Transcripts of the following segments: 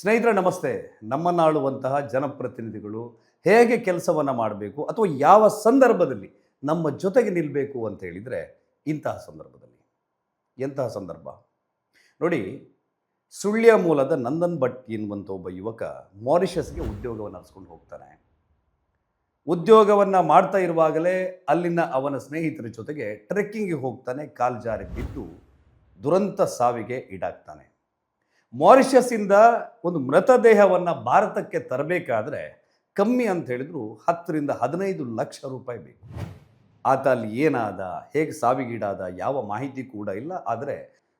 ಸ್ನೇಹಿತರೆ, ನಮಸ್ತೆ. ನಮ್ಮನ್ನಾಳುವಂತಹ ಜನಪ್ರತಿನಿಧಿಗಳು ಹೇಗೆ ಕೆಲಸವನ್ನು ಮಾಡಬೇಕು ಅಥವಾ ಯಾವ ಸಂದರ್ಭದಲ್ಲಿ ನಮ್ಮ ಜೊತೆಗೆ ನಿಲ್ಲಬೇಕು ಅಂತ ಹೇಳಿದರೆ ಇಂತಹ ಸಂದರ್ಭದಲ್ಲಿ. ಎಂತಹ ಸಂದರ್ಭ? ನೋಡಿ, ಸುಳ್ಯ ಮೂಲದ ನಂದನ್ ಭಟ್ ಎನ್ನುವಂಥ ಒಬ್ಬ ಯುವಕ ಮಾರಿಷಸ್ಗೆ ಉದ್ಯೋಗವನ್ನು ಹರಿಸ್ಕೊಂಡು ಹೋಗ್ತಾನೆ. ಉದ್ಯೋಗವನ್ನು ಮಾಡ್ತಾ ಇರುವಾಗಲೇ ಅಲ್ಲಿನ ಅವನ ಸ್ನೇಹಿತರ ಜೊತೆಗೆ ಟ್ರೆಕ್ಕಿಂಗ್ಗೆ ಹೋಗ್ತಾನೆ, ಕಾಲು ಜಾರಿ ಬಿದ್ದು ದುರಂತ ಸಾವಿಗೆ ಈಡಾಗ್ತಾನೆ. ಮಾರಿಷಸ್ಸಿಂದ ಒಂದು ಮೃತದೇಹವನ್ನು ಭಾರತಕ್ಕೆ ತರಬೇಕಾದ್ರೆ ಕಮ್ಮಿ ಅಂತ ಹೇಳಿದ್ರು ಹತ್ತರಿಂದ ಹದಿನೈದು ಲಕ್ಷ ರೂಪಾಯಿ ಬೇಕು. ಆತ ಅಲ್ಲಿ ಏನಾದ, ಹೇಗೆ ಸಾವಿಗೀಡಾದ ಯಾವ ಮಾಹಿತಿ ಕೂಡ ಇಲ್ಲ. ಆದರೆ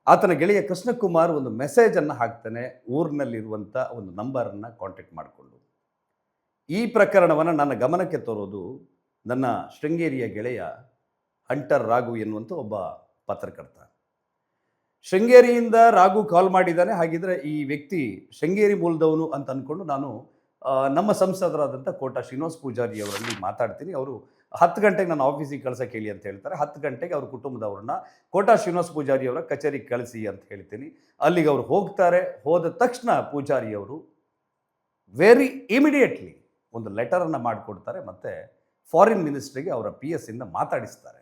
ಆತನ ಗೆಳೆಯ ಕೃಷ್ಣಕುಮಾರ್ ಒಂದು ಮೆಸೇಜನ್ನು ಹಾಕ್ತಾನೆ ಊರಿನಲ್ಲಿರುವಂಥ ಒಂದು ನಂಬರನ್ನು ಕಾಂಟ್ಯಾಕ್ಟ್ ಮಾಡಿಕೊಂಡು. ಈ ಪ್ರಕರಣವನ್ನು ನನ್ನ ಗಮನಕ್ಕೆ ತರೋದು ನನ್ನ ಶೃಂಗೇರಿಯ ಗೆಳೆಯ ಹಂಟರ್ ರಾಘು ಎನ್ನುವಂಥ ಒಬ್ಬ ಪತ್ರಕರ್ತ. ಶೃಂಗೇರಿಯಿಂದ ರಾಘು ಕಾಲ್ ಮಾಡಿದ್ದಾನೆ. ಹಾಗಿದ್ರೆ ಈ ವ್ಯಕ್ತಿ ಶೃಂಗೇರಿ ಮೂಲದವನು ಅಂತ ಅಂದ್ಕೊಂಡು ನಾನು ನಮ್ಮ ಸಂಸದರಾದಂಥ ಕೋಟ ಶ್ರೀನಿವಾಸ್ ಪೂಜಾರಿ ಅವರಲ್ಲಿ ಮಾತಾಡ್ತೀನಿ. ಅವರು ಹತ್ತು ಗಂಟೆಗೆ ನಾನು ಆಫೀಸಿಗೆ ಕಳ್ಸಕ್ಕೆ ಹೇಳಿ ಅಂತ ಹೇಳ್ತಾರೆ. ಹತ್ತು ಗಂಟೆಗೆ ಅವ್ರ ಕುಟುಂಬದವ್ರನ್ನ ಕೋಟಾ ಶ್ರೀನಿವಾಸ್ ಪೂಜಾರಿ ಅವರ ಕಚೇರಿಗೆ ಕಳಿಸಿ ಅಂತ ಹೇಳ್ತೀನಿ. ಅಲ್ಲಿಗೆ ಅವ್ರು ಹೋಗ್ತಾರೆ. ಹೋದ ತಕ್ಷಣ ಪೂಜಾರಿ ಅವರು ವೆರಿ ಇಮಿಡಿಯೇಟ್ಲಿ ಒಂದು ಲೆಟರನ್ನು ಮಾಡಿಕೊಡ್ತಾರೆ ಮತ್ತು ಫಾರಿನ್ ಮಿನಿಸ್ಟ್ರಿಗೆ ಅವರ ಪಿ ಎಸ್ ಇಂದ ಮಾತಾಡಿಸ್ತಾರೆ.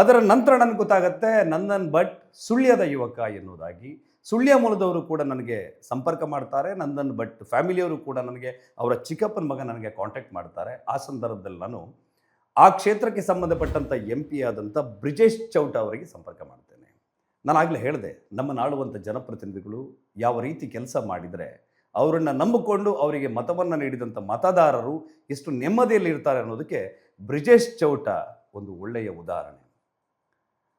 ಅದರ ನಂತರ ನನಗೆ ಗೊತ್ತಾಗತ್ತೆ ನಂದನ್ ಭಟ್ ಸುಳ್ಯದ ಯುವಕ ಎನ್ನುವುದಾಗಿ. ಸುಳ್ಯ ಮೂಲದವರು ಕೂಡ ನನಗೆ ಸಂಪರ್ಕ ಮಾಡ್ತಾರೆ. ನಂದನ್ ಭಟ್ ಫ್ಯಾಮಿಲಿಯವರು ಕೂಡ ನನಗೆ, ಅವರ ಚಿಕ್ಕಪ್ಪನ ಮಗ ನನಗೆ ಕಾಂಟ್ಯಾಕ್ಟ್ ಮಾಡ್ತಾರೆ. ಆ ಸಂದರ್ಭದಲ್ಲಿ ನಾನು ಆ ಕ್ಷೇತ್ರಕ್ಕೆ ಸಂಬಂಧಪಟ್ಟಂಥ ಎಂ ಪಿ ಆದಂಥ ಬ್ರಿಜೇಶ್ ಚೌಟ ಅವರಿಗೆ ಸಂಪರ್ಕ ಮಾಡ್ತೇನೆ. ನಾನು ಆಗಲೇ ಹೇಳಿದೆ, ನಮ್ಮ ನಾಳುವಂಥ ಜನಪ್ರತಿನಿಧಿಗಳು ಯಾವ ರೀತಿ ಕೆಲಸ ಮಾಡಿದರೆ, ಅವರನ್ನು ನಂಬಿಕೊಂಡು ಅವರಿಗೆ ಮತವನ್ನು ನೀಡಿದಂಥ ಮತದಾರರು ಎಷ್ಟು ನೆಮ್ಮದಿಯಲ್ಲಿ ಇರ್ತಾರೆ ಅನ್ನೋದಕ್ಕೆ ಬ್ರಿಜೇಶ್ ಚೌಟ ಒಂದು ಒಳ್ಳೆಯ ಉದಾಹರಣೆ.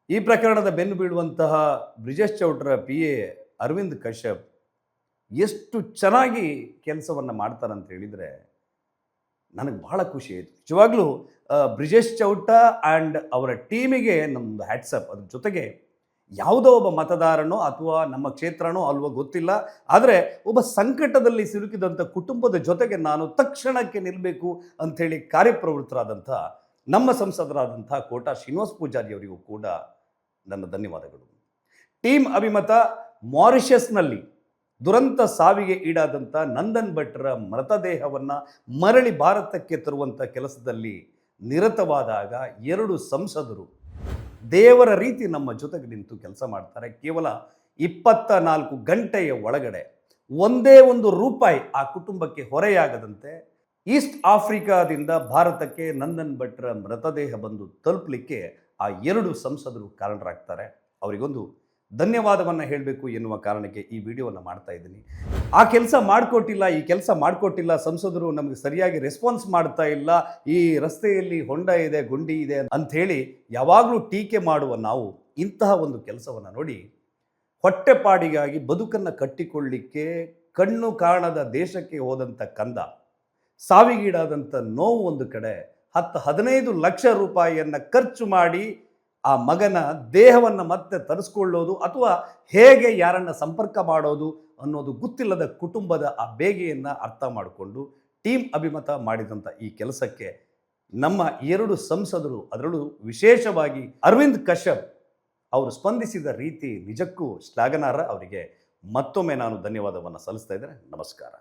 ಈ ಪ್ರಕರಣದ ಬೆನ್ನು ಬೀಳುವಂತಹ ಬ್ರಿಜೇಶ್ ಚೌಟ್ರ ಪಿ ಎ ಅರವಿಂದ್ ಕಶ್ಯಪ್ ಎಷ್ಟು ಚೆನ್ನಾಗಿ ಕೆಲಸವನ್ನು ಮಾಡ್ತಾರೆ ಅಂತ ಹೇಳಿದರೆ ನನಗೆ ಬಹಳ ಖುಷಿ ಆಯಿತು. ನಿಜವಾಗ್ಲೂ ಬ್ರಿಜೇಶ್ ಚೌಟ ಆ್ಯಂಡ್ ಅವರ ಟೀಮಿಗೆ ನಮ್ಮದು ಹ್ಯಾಟ್ಸಪ್ ಅದ್ರ ಜೊತೆಗೆ ಯಾವುದೋ ಒಬ್ಬ ಮತದಾರನೋ ಅಥವಾ ನಮ್ಮ ಕ್ಷೇತ್ರನೋ ಅಲ್ವೋ ಗೊತ್ತಿಲ್ಲ. ಆದರೆ ಒಬ್ಬ ಸಂಕಟದಲ್ಲಿ ಸಿಲುಕಿದಂಥ ಕುಟುಂಬದ ಜೊತೆಗೆ ನಾನು ತಕ್ಷಣಕ್ಕೆ ನಿಲ್ಲಬೇಕು ಅಂಥೇಳಿ ಕಾರ್ಯಪ್ರವೃತ್ತರಾದಂಥ ನಮ್ಮ ಸಂಸದರಾದಂಥ ಕೋಟಾ ಶ್ರೀನಿವಾಸ್ ಪೂಜಾರಿ ಅವರಿಗೂ ಕೂಡ ನನ್ನ ಧನ್ಯವಾದಗಳು. ಟೀಮ್ ಅಭಿಮತ ಮಾರಿಷಸ್ನಲ್ಲಿ ದುರಂತ ಸಾವಿಗೆ ಈಡಾದಂಥ ನಂದನ್ ಭಟ್ರ ಮೃತದೇಹವನ್ನು ಮರಳಿ ಭಾರತಕ್ಕೆ ತರುವಂಥ ಕೆಲಸದಲ್ಲಿ ನಿರತವಾದಾಗ ಎರಡು ಸಂಸದರು ದೇವರ ರೀತಿ ನಮ್ಮ ಜೊತೆಗೆ ನಿಂತು ಕೆಲಸ ಮಾಡ್ತಾರೆ. ಕೇವಲ ಇಪ್ಪತ್ತ ನಾಲ್ಕು ಗಂಟೆಯ ಒಳಗಡೆ ಒಂದೇ ಒಂದು ರೂಪಾಯಿ ಆ ಕುಟುಂಬಕ್ಕೆ ಹೊರೆಯಾಗದಂತೆ ಈಸ್ಟ್ ಆಫ್ರಿಕಾದಿಂದ ಭಾರತಕ್ಕೆ ನಂದನ್ ಭಟ್ರ ಮೃತದೇಹ ಬಂದು ತಲುಪಲಿಕ್ಕೆ ಆ ಎರಡು ಸಂಸದರು ಕಾರಣರಾಗ್ತಾರೆ. ಅವರಿಗೊಂದು ಧನ್ಯವಾದವನ್ನು ಹೇಳಬೇಕು ಎನ್ನುವ ಕಾರಣಕ್ಕೆ ಈ ವಿಡಿಯೋವನ್ನು ಮಾಡ್ತಾ ಇದ್ದೀನಿ. ಆ ಕೆಲಸ ಮಾಡಿಕೊಟ್ಟಿಲ್ಲ, ಈ ಕೆಲಸ ಮಾಡಿಕೊಟ್ಟಿಲ್ಲ, ಸಂಸದರು ನಮಗೆ ಸರಿಯಾಗಿ ರೆಸ್ಪಾನ್ಸ್ ಮಾಡ್ತಾ ಇಲ್ಲ, ಈ ರಸ್ತೆಯಲ್ಲಿ ಹೊಂಡ ಇದೆ, ಗುಂಡಿ ಇದೆ ಅಂಥೇಳಿ ಯಾವಾಗಲೂ ಟೀಕೆ ಮಾಡುವ ನಾವು ಇಂತಹ ಒಂದು ಕೆಲಸವನ್ನು ನೋಡಿ, ಹೊಟ್ಟೆಪಾಡಿಗಾಗಿ ಬದುಕನ್ನು ಕಟ್ಟಿಕೊಳ್ಳಿಕ್ಕೆ ಕಣ್ಣು ಕಾಣದ ದೇಶಕ್ಕೆ ಹೋದಂಥ ಕಂದ, ಸಾವಿಗೀಡಾದಂಥ ನೋವು ಒಂದು ಕಡೆ ಹತ್ತು ಹದಿನೈದು ಲಕ್ಷ ರೂಪಾಯಿಯನ್ನು ಖರ್ಚು ಮಾಡಿ ಆ ಮಗನ ದೇಹವನ್ನು ಮತ್ತೆ ತರಿಸ್ಕೊಳ್ಳೋದು ಅಥವಾ ಹೇಗೆ ಯಾರನ್ನು ಸಂಪರ್ಕ ಮಾಡೋದು ಅನ್ನೋದು ಗೊತ್ತಿಲ್ಲದ ಕುಟುಂಬದ ಆ ಬೇಗೆಯನ್ನು ಅರ್ಥ ಮಾಡಿಕೊಂಡು ಟೀಮ್ ಅಭಿಮತ ಮಾಡಿದಂಥ ಈ ಕೆಲಸಕ್ಕೆ ನಮ್ಮ ಎರಡು ಸಂಸದರು ಅದರಲ್ಲೂ ವಿಶೇಷವಾಗಿ ಅರವಿಂದ್ ಕಶ್ಯಪ್ ಅವರು ಸ್ಪಂದಿಸಿದ ರೀತಿ ನಿಜಕ್ಕೂ ಶ್ಲಾಘನಾರ್ಹ ಅವರಿಗೆ ಮತ್ತೊಮ್ಮೆ ನಾನು ಧನ್ಯವಾದವನ್ನು ಸಲ್ಲಿಸ್ತಾ ಇದ್ದೇನೆ. ನಮಸ್ಕಾರ.